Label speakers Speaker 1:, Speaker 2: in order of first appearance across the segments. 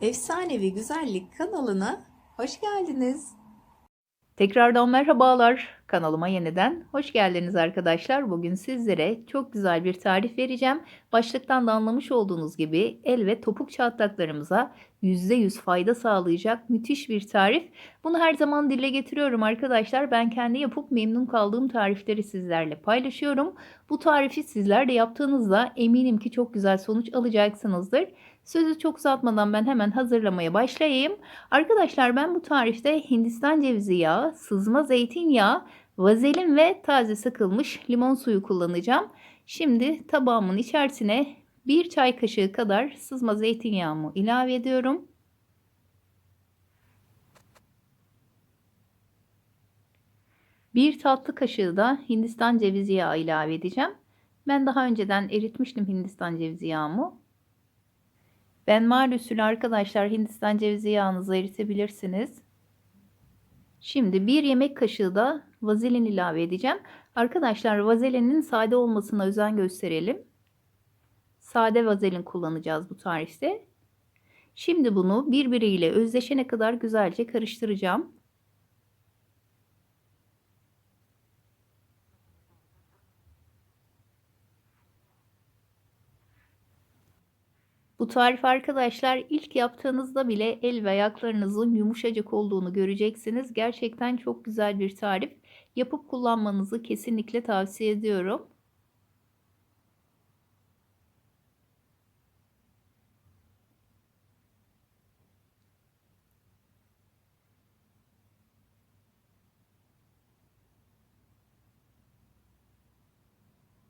Speaker 1: Efsanevi Güzellik kanalına hoş geldiniz.
Speaker 2: Tekrardan merhabalar. Kanalıma yeniden hoş geldiniz arkadaşlar. Bugün sizlere çok güzel bir tarif vereceğim. Başlıktan da anlamış olduğunuz gibi el ve topuk çatlaklarımıza %100 fayda sağlayacak müthiş bir tarif. Bunu her zaman dile getiriyorum arkadaşlar. Ben kendi yapıp memnun kaldığım tarifleri sizlerle paylaşıyorum. Bu tarifi sizler de yaptığınızda eminim ki çok güzel sonuç alacaksınızdır. Sözü çok uzatmadan ben hemen hazırlamaya başlayayım. Arkadaşlar ben bu tarifte Hindistan cevizi yağı, sızma zeytinyağı, vazelin ve taze sıkılmış limon suyu kullanacağım. Şimdi tabağımın içerisine bir çay kaşığı kadar sızma zeytinyağımı ilave ediyorum. Bir tatlı kaşığı da Hindistan cevizi yağı ilave edeceğim. Ben daha önceden eritmiştim Hindistan cevizi yağımı. Ben mal usulü arkadaşlar Hindistan cevizi yağınızı eritebilirsiniz. Şimdi bir yemek kaşığı da vazelin ilave edeceğim. Arkadaşlar vazelinin sade olmasına özen gösterelim. Sade vazelin kullanacağız bu tarifte. Şimdi bunu birbiriyle özleşene kadar güzelce karıştıracağım. Bu tarif arkadaşlar ilk yaptığınızda bile el ve ayaklarınızın yumuşacık olduğunu göreceksiniz. Gerçekten çok güzel bir tarif. Yapıp kullanmanızı kesinlikle tavsiye ediyorum.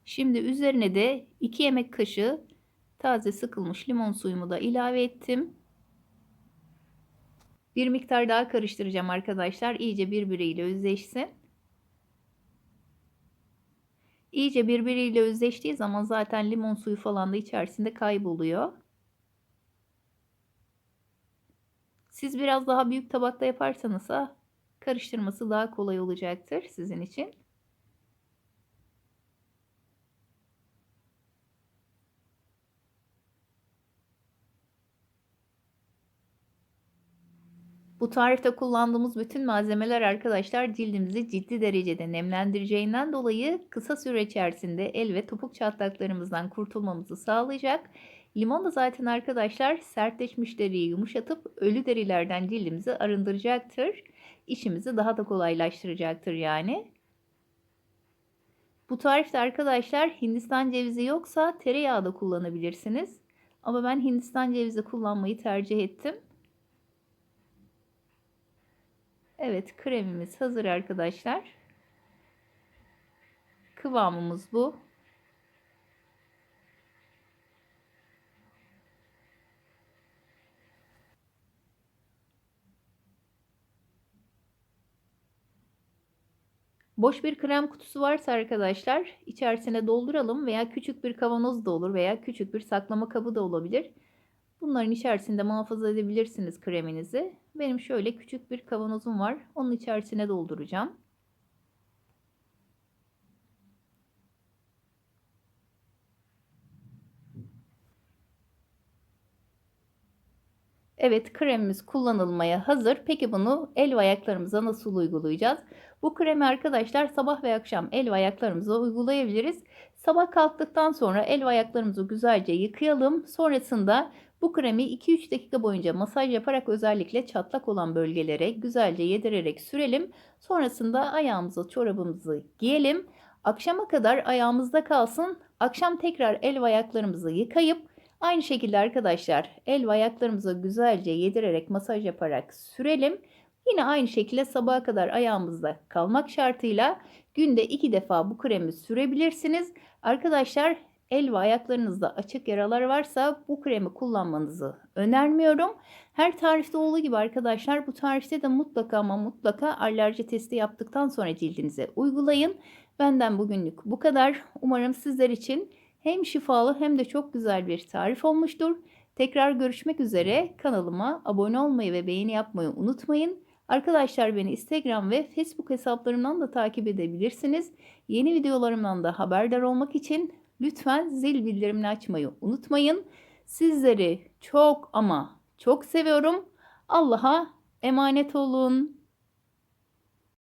Speaker 2: Şimdi üzerine de 2 yemek kaşığı taze sıkılmış limon suyumu da ilave ettim. Bir miktar daha karıştıracağım arkadaşlar. İyice birbiriyle özleşsin. İyice birbiriyle özleştiği zaman zaten limon suyu falan da içerisinde kayboluyor. Siz biraz daha büyük tabakta yaparsanız karıştırması daha kolay olacaktır sizin için. Bu tarifte kullandığımız bütün malzemeler arkadaşlar cildimizi ciddi derecede nemlendireceğinden dolayı kısa süre içerisinde el ve topuk çatlaklarımızdan kurtulmamızı sağlayacak. Limon da zaten arkadaşlar sertleşmiş deriyi yumuşatıp ölü derilerden cildimizi arındıracaktır. İşimizi daha da kolaylaştıracaktır yani. Bu tarifte arkadaşlar Hindistan cevizi yoksa tereyağı da kullanabilirsiniz. Ama ben Hindistan cevizi kullanmayı tercih ettim. Evet kremimiz hazır arkadaşlar. Kıvamımız bu. Boş bir krem kutusu varsa arkadaşlar içerisine dolduralım veya küçük bir kavanoz da olur veya küçük bir saklama kabı da olabilir. Bunların içerisinde muhafaza edebilirsiniz kreminizi. Benim şöyle küçük bir kavanozum var. Onun içerisine dolduracağım. Evet kremimiz kullanılmaya hazır. Peki bunu el ve ayaklarımıza nasıl uygulayacağız? Bu kremi arkadaşlar sabah ve akşam el ve ayaklarımıza uygulayabiliriz. Sabah kalktıktan sonra el ve ayaklarımızı güzelce yıkayalım. Sonrasında bu kremi 2-3 dakika boyunca masaj yaparak özellikle çatlak olan bölgelere güzelce yedirerek sürelim. Sonrasında ayağımızı, çorabımızı giyelim. Akşama kadar ayağımızda kalsın. Akşam tekrar el ve ayaklarımızı yıkayıp aynı şekilde arkadaşlar el ve ayaklarımıza güzelce yedirerek masaj yaparak sürelim. Yine aynı şekilde sabaha kadar ayağımızda kalmak şartıyla günde 2 defa bu kremi sürebilirsiniz. Arkadaşlar el ve ayaklarınızda açık yaralar varsa bu kremi kullanmanızı önermiyorum. Her tarifte olduğu gibi arkadaşlar bu tarifte de mutlaka ama mutlaka alerji testi yaptıktan sonra cildinize uygulayın. Benden bugünlük bu kadar. Umarım sizler için hem şifalı hem de çok güzel bir tarif olmuştur. Tekrar görüşmek üzere. Kanalıma abone olmayı ve beğeni yapmayı unutmayın. Arkadaşlar beni Instagram ve Facebook hesaplarımdan da takip edebilirsiniz. Yeni videolarımdan da haberdar olmak için lütfen zil bildirimini açmayı unutmayın. Sizleri çok ama Çok seviyorum. Allah'a emanet olun.